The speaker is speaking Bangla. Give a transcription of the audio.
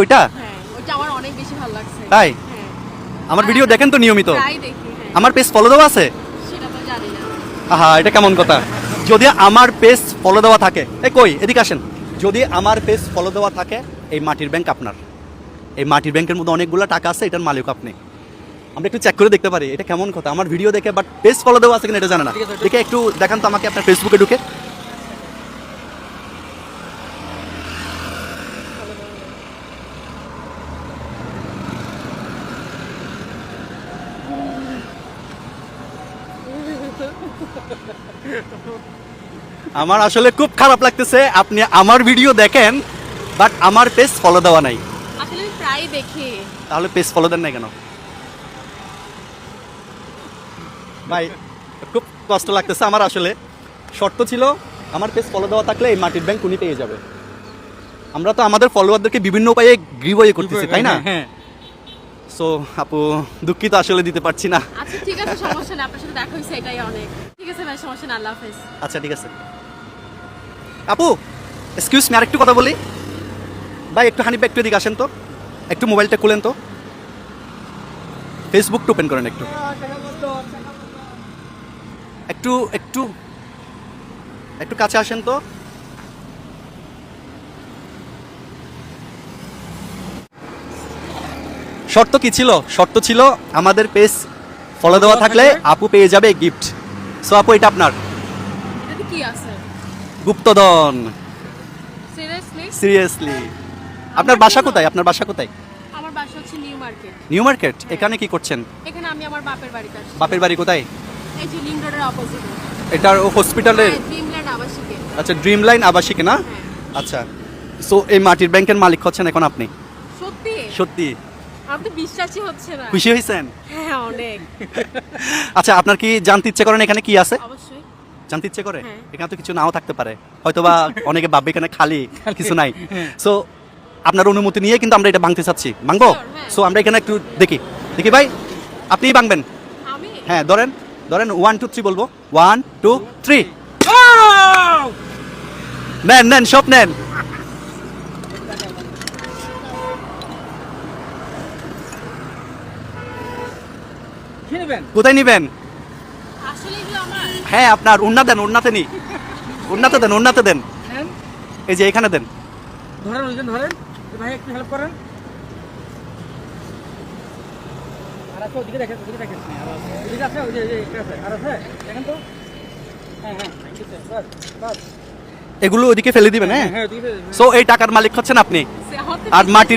ওইটা? হ্যাঁ আমার তাই? হ্যাঁ। আমার ভিডিও দেখেন তো নিয়মিত। হ্যাঁ আমার পেজ ফলো দেওয়া আছে? আহা এটা কেমন কথা? যদি আমার পেজ ফলো দেওয়া থাকে এ কই? এদিকে আসেন। যদি আমার পেজ ফলো দেওয়া থাকে এই মাটির ব্যাংক আপনার। এই মাটির ব্যাংকের মধ্যে অনেকগুলো টাকা আছে এটার মালিক আপনি। আমরা একটু চেক করে দেখতে পারি এটা কেমন কথা? আমার ভিডিও দেখে বাট পেজ ফলো দেওয়া আছে কিনা এটা জানে না। দেখে একটু দেখান তো আমাকে আপনার ফেসবুকে ঢুকে। আমার আসলে খুব খারাপ লাগতেছে আপনি আমার ভিডিও দেখেন বাট আমার পেজ ফলো দেওয়া নাই। আসলে আমি প্রায় দেখি। তাহলে পেজ ফলো দেন না কেন? ভাই খুব কষ্ট লাগতেছে আমার আসলে। শর্ত ছিল আমার পেজ ফলো দেওয়া থাকলে এই মাটির ব্যাংক উনি পেয়ে যাবে। আমরা তো আমাদের ফলোয়ারদেরকে বিভিন্ন উপায়ে গিভওয়ে করতেছি তাই না? হ্যাঁ সো আপু দুঃখিত আসলে দিতে পারছি না। আচ্ছা ঠিক আছে সমস্যা নেই আপনার সাথে দেখা হয়েছে এটাই অনেক। আছে ভাই সমস্যা না আল্লাহ হাফেজ। আচ্ছা ঠিক আছে। আপু এক্সকিউজ মি আরেকটু কথা বলি। ভাই একটু হানিফ একটু এদিকে আসেন তো। একটু মোবাইলটা খুলেন তো। ফেসবুকটা ওপেন করেন একটু। একটু একটু একটু কাছে আসেন তো। শর্ত কি ছিল? শর্ত ছিল আমাদের পেজ ফলো দেওয়া থাকলে আপু পেয়ে যাবে গিফট সো আপু এটা আপনার? কি আছে? গুপ্তধন। সিরিয়াসলি সিরিয়াসলি আপনার বাসা কোথায়? আপনার বাসা কোথায়? আমার বাসা হচ্ছে নিউ মার্কেট নিউ মার্কেট এখানে কি করছেন? এখানে আমি আমার বাপের বাড়িতে আসছি। বাপের বাড়ি কোথায়? এই যে রোডের অপোজিটে এটার হসপিটালের ড্রিমল্যান্ড আবাসিকে আচ্ছা ড্রিম লাইন আবাসিক না? হ্যাঁ। আচ্ছা। সো এই মাটির ব্যাংকের মালিক হচ্ছেন এখন আপনি? সত্যি? সত্যি। আমার তো বিশ্বাসই হচ্ছে না। খুশি হয়েছেন? হ্যাঁ। অনেক। আচ্ছা আপনার কি জানতে ইচ্ছে করেন এখানে কি আছে? অবশ্যই। জানতে ইচ্ছে করে? হ্যাঁ। এখানে তো কিছু নাও থাকতে পারে। হয়তোবা অনেকে ভাববে এখানে খালি কিছু নাই। সো আপনার অনুমতি নিয়ে কিন্তু আমরা এটা ভাঙতে চাচ্ছি। ভাঙবো? হ্যাঁ। সো আমরা এখানে একটু দেখি। দেখি ভাই আপনিই ভাঙবেন। হ্যাঁ ধরেন ধরেন ওয়ান টু থ্রি বলব। ওয়ান টু থ্রি নেন নেন সব নেন। কোথায় নিবেন? হ্যাঁ আপনার উন্না দেন উন্নাতে নি। উন্নাতে দেন উন্নাতে দেন। এই যে এখানে দেন। ধরেন ওইজন ধরেন। ভাই একটু হেল্প করেন। আর আছে ওদিকে দেখেন ওদিকে দেখেন। ওদিকে আছে ওই যে ওই যে এটা আছে। আর আছে দেখেন তো। হ্যাঁ হ্যাঁ বাস বাস। এগুলো ওদিকে ফেলে দিবেন হ্যাঁ? হ্যাঁ সো এই টাকার মালিক হচ্ছেন আপনি। আর মাটির